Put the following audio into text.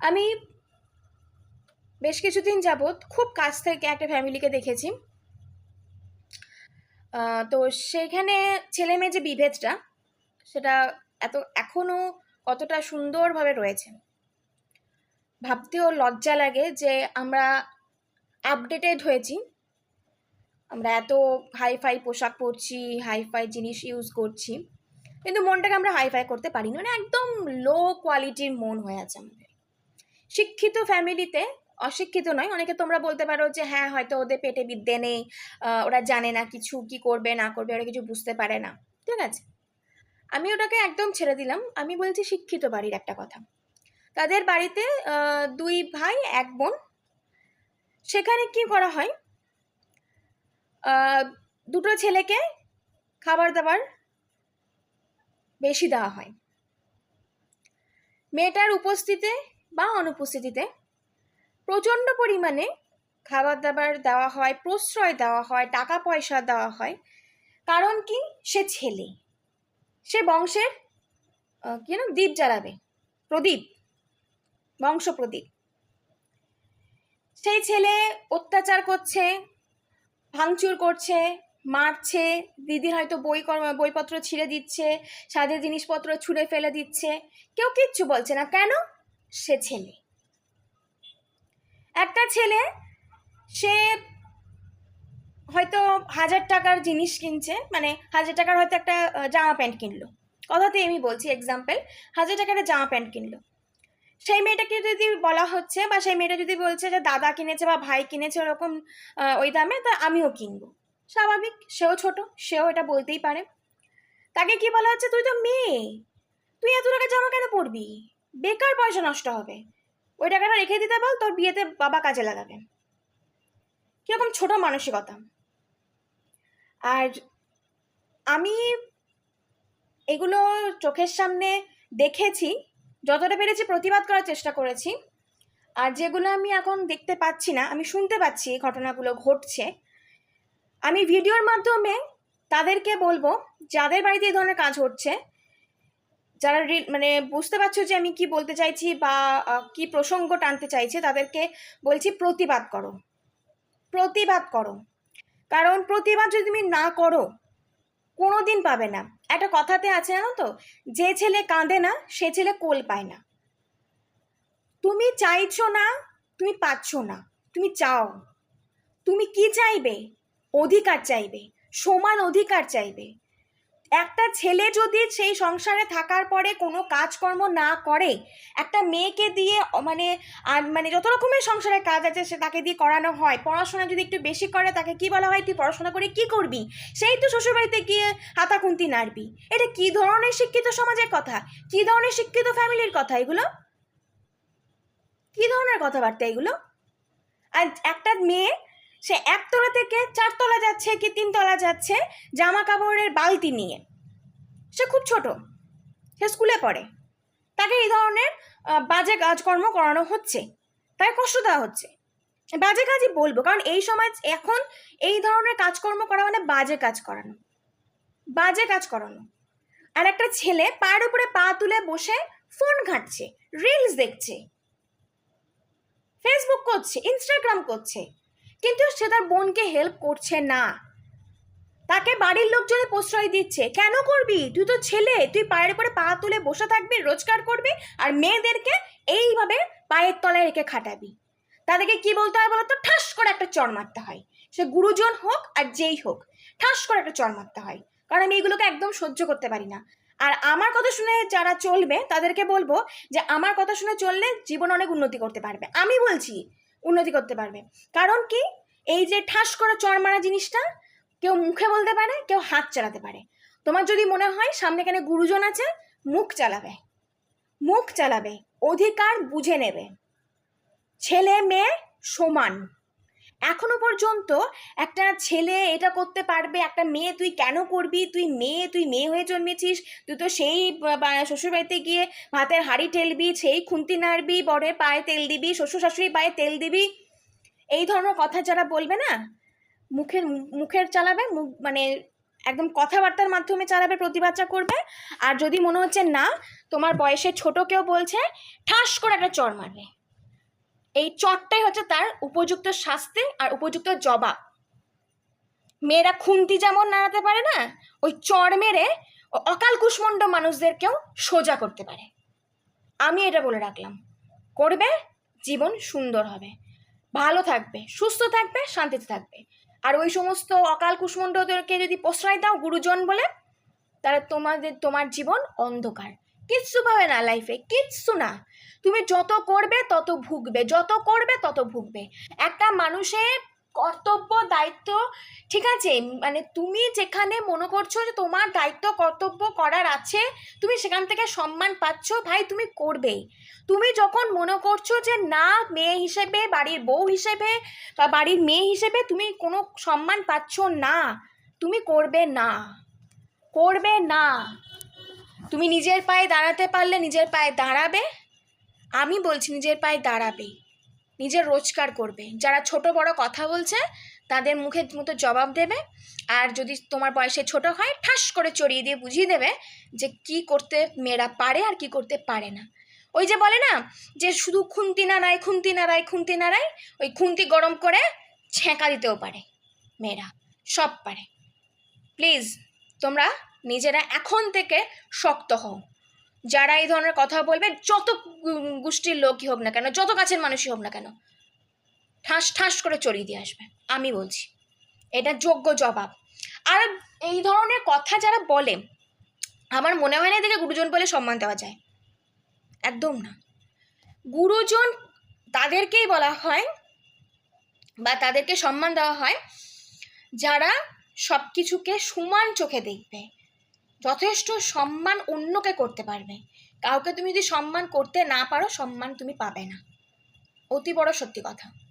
আমি বেশ কিছুদিন যাবৎ খুব কাছ থেকে একটা ফ্যামিলিকে দেখেছি। তো সেইখানে ছেলে মেয়ে যে বিভেদটা, সেটা এত এখনও কতটা সুন্দরভাবে রয়েছে। ভাবতেও লজ্জা লাগে যে আমরা আপডেটেড হয়েছি। আমরা এত হাই ফাই পোশাক পরছি হাই ফাই জিনিস ইউজ করছি। কিন্তু মনটাকে আমরা হাই ফাই করতে পারি না মানে একদম লো কোয়ালিটির মন হয়ে আছে আমাদের। শিক্ষিত ফ্যামিলিতে অশিক্ষিত নয়। অনেকে তোমরা বলতে পারো যে হ্যাঁ হয়তো ওদের পেটে বিদ্যে নেই ওরা জানে না কিছু কি করবে, না করবে, ওরা কিছু বুঝতে পারে না। ঠিক আছে? আমি ওটাকে একদম ছেড়ে দিলাম। আমি বলছি শিক্ষিত বাড়ির একটা কথা। তাদের বাড়িতে দুই ভাই, এক বোন। সেখানে কি করা হয়? দুটো ছেলেকে খাবার দাবার বেশি দেওয়া হয়। মেয়েটার উপস্থিতিতে বা অনুপস্থিতিতে প্রচণ্ড পরিমাণে খাবার দাবার দেওয়া হয়, প্রশ্রয় দেওয়া হয় টাকা পয়সা দেওয়া হয়। কারণ কি? সে ছেলে। সে বংশের কি না দ্বীপ জ্বালাবে। প্রদীপ। বংশ প্রদীপ। সেই ছেলে অত্যাচার করছে, ভাঙচুর করছে, মারছে, দিদির হয়তো বই বইপত্র ছিঁড়ে দিচ্ছে, সাজের জিনিসপত্র ছুঁড়ে ফেলে দিচ্ছে। কেউ কিচ্ছু বলছে না। কেন? সে ছেলে। একটা ছেলে, সে হয়তো হাজার টাকার জিনিস কিনছে মানে হাজার টাকার হয়তো একটা জামা প্যান্ট কিনলো। কথাতেই আমি বলছি এক্সাম্পল হাজার টাকার জামা প্যান্ট কিনলো। সেই মেয়েটাকে যদি বলা হচ্ছে বা সেই মেয়েটা যদি বলছে যে দাদা কিনেছে বা ভাই কিনেছে ওরকম ওই দামে, তা আমিও কিনবো। স্বাভাবিক, সেও ছোট, সেও এটা বলতেই পারে। তাকে কি বলা হচ্ছে? তুই তো মেয়ে। তুই এত টাকা জামা কেন পরবি? বেকার পয়সা নষ্ট হবে। ওই টাকাটা রেখে দিতে বল, তোর বিয়েতে বাবা কাজে লাগাবে। কীরকম ছোট মানসিকতা। আর আমি এগুলো চোখের সামনে দেখেছি, যতটা পেরেছি প্রতিবাদ করার চেষ্টা করেছি। আর যেগুলো আমি এখন দেখতে পাচ্ছি না, আমি শুনতে পাচ্ছি এই ঘটনাগুলো ঘটছে। আমি ভিডিওর মাধ্যমে তাদেরকে বলব, যাদের বাড়িতে এই ধরনের কাজ হচ্ছে যারা মানে বুঝতে পারছ যে আমি কি বলতে চাইছি বা কি প্রসঙ্গ টানতে চাইছি, তাদেরকে বলছি প্রতিবাদ করো। প্রতিবাদ করো। কারণ প্রতিবাদ যদি তুমি না করো কোনো দিন পাবে না। একটা কথাতে আছে জানো তো, যে ছেলে কাঁদে না, সে ছেলে কোল পায় না। তুমি চাইছো না, তুমি পাচ্ছ না। তুমি চাও। তুমি কি চাইবে? অধিকার চাইবে। সমান অধিকার চাইবে। একটা ছেলে যদি সেই সংসারে থাকার পরে কোনো কাজকর্ম না করে, একটা মেয়েকে দিয়ে মানে মানে যত রকমের সংসারে কাজ আছে সে তাকে দিয়ে করানো হয়, পড়াশোনা যদি একটু বেশি করে তাকে কি বলা হয়, তুই পড়াশোনা করে কি করবি? সেই তো শ্বশুরবাড়িতে গিয়ে হাতাখুন্তি নাড়বি। এটা কি ধরনের শিক্ষিত সমাজের কথা? কি ধরনের শিক্ষিত ফ্যামিলির কথা এগুলো? কি ধরনের কথাবার্তা এগুলো? আর একটা মেয়ে সে একতলা থেকে চারতলা যাচ্ছে কি তিনতলা যাচ্ছে জামা কাপড়ের বালতি নিয়ে। সে খুব ছোট, সে স্কুলে পড়ে। তাকে এই ধরনের বাজে কাজকর্ম করানো হচ্ছে, তাকে কষ্ট দেওয়া হচ্ছে। বাজে কাজই বলব, কারণ এই সমাজ এখন এই ধরনের কাজকর্ম করা মানে বাজে কাজ করানো, বাজে কাজ করানো। আর একটা ছেলে পায়ের উপরে পা তুলে বসে ফোন ঘাঁটছে রিলস দেখছে ফেসবুক করছে ইনস্টাগ্রাম করছে কিন্তু সে তার বোনকে হেল্প করছে না। তাকে বাড়ির লোকজনে প্রশ্রয় দিচ্ছে। কেন করবি? তুই তো ছেলে। তুই পায়ের উপরে পা তুলে বসে থাকবি, রোজগার করবি আর মেয়েদেরকে এইভাবে পায়ের তলায় রেখে খাটাবি। তাদেরকে কি বলতে হয় বলতো? ঠাস করে একটা চর মারতে হয়। সে গুরুজন হোক আর যেই হোক, ঠাস করে একটা চর মারতে হয়। কারণ আমি এগুলোকে একদম সহ্য করতে পারি না। আর আমার কথা শুনে যারা চলবে, তাদেরকে বলব যে, আমার কথা শুনে চললে জীবন অনেক উন্নতি করতে পারবে। আমি বলছি উন্নতি করতে পারবে। কারণ কি? এই যে ঠাস করে চড় মারা জিনিসটা কেউ মুখে বলতে পারে, কেউ হাত চালাতে পারে। তোমার যদি মনে হয় সামনে এখানে গুরুজন আছে, মুখ চালাবে। মুখ চালাবে, অধিকার বুঝে নেবে। ছেলে, মেয়ে সমান। এখনও পর্যন্ত একটা ছেলে এটা করতে পারবে, একটা মেয়ে তুই কেন করবি? তুই মেয়ে তুই মেয়ে হয়ে জন্মেছিস, তুই তো সেই শ্বশুরবাড়িতে গিয়ে ভাতের হাঁড়ি ঠেলবি, সেই খুন্তি নাড়বি, বরের পায়ে তেল দিবি শ্বশুর শাশুড়ি পায়ে তেল দিবি। এই ধরনের কথা যারা বলবে না, মুখের মুখের চালাবে, মুখ মানে একদম কথাবার্তার মাধ্যমে চালাবে, প্রতিবাদটা করবে। আর যদি মনে হচ্ছে না, তোমার বয়সে ছোট কেউ বলছে, ঠাস করে একটা চর মারবে। এই চরটাই হচ্ছে তার উপযুক্ত শাস্তি আর উপযুক্ত জবাব। মেয়েরা খুন্তি যেমন নাড়াতে পারে না, ওই চর মেরে অকাল কুষ্মণ্ড মানুষদেরকেও সোজা করতে পারে। আমি এটা বলে রাখলাম। করবে, জীবন সুন্দর হবে। ভালো থাকবে, সুস্থ থাকবে, শান্তিতে থাকবে। আর ওই সমস্ত অকাল কুষ্মণ্ডদেরকে যদি প্রশ্রয় দাও গুরুজন বলে, তাহলে তোমাদের, তোমার জীবন অন্ধকার। কিচ্ছু পাবে না লাইফে কিচ্ছু না। তুমি যত করবে, তত ভুগবে। যত করবে, তত ভুগবে। একটা মানুষের কর্তব্য, দায়িত্ব, ঠিক আছে? মানে তুমি যেখানে মনে করছ যে তোমার দায়িত্ব, কর্তব্য করার আছে, তুমি সেখান থেকে সম্মান পাচ্ছ, ভাই তুমি করবেই। তুমি যখন মনে করছ যে না, মেয়ে হিসেবে, বাড়ির বউ হিসেবে বা বাড়ির মেয়ে হিসেবে তুমি কোনো সম্মান পাচ্ছ না, তুমি করবে না। করবে না। তুমি নিজের পায়ে দাঁড়াতে পারলে নিজের পায়ে দাঁড়াবে। আমি বলছি নিজের পায়ে দাঁড়াবে। নিজের রোজগার করবে। যারা ছোট বড় কথা বলছে, তাদের মুখে মতো জবাব দেবে। আর যদি তোমার বয়সে ছোট হয়, ঠাস করে চড়িয়ে দিয়ে বুঝিয়ে দেবে যে কি করতে মেয়েরা পারে আর কি করতে পারে না। ওই যে বলে না, যে শুধু খুন্তি নাড়ায় খুন্তি নাড়ায় খুন্তি নাড়ায়, ওই খুন্তি গরম করে ছেঁকা দিতেও পারে মেয়েরা। সব পারে। প্লিজ, তোমরা নিজেরা এখন থেকে শক্ত হও। যারা এই ধরনের কথা বলবে, যত গোষ্ঠীর লোকই হোক না কেন, যত কাছের মানুষই হোক না কেন, ঠাস ঠাস করে চড়িয়ে দিয়ে আসবে। আমি বলছি, এটা যোগ্য জবাব। আর এই ধরনের কথা যারা বলে, আমার মনে হয় না এদেরকে গুরুজন বলে সম্মান দেওয়া যায়। একদম না। গুরুজন তাদেরকেই বলা হয় বা তাদেরকে সম্মান দেওয়া হয়, যারা সব কিছুকে সমান চোখে দেখবে। যথেষ্ট সম্মান অন্যকে করতে পারবে। কাউকে তুমি যদি সম্মান করতে না পারো, সম্মান তুমি পাবে না। অতি বড় সত্যি কথা।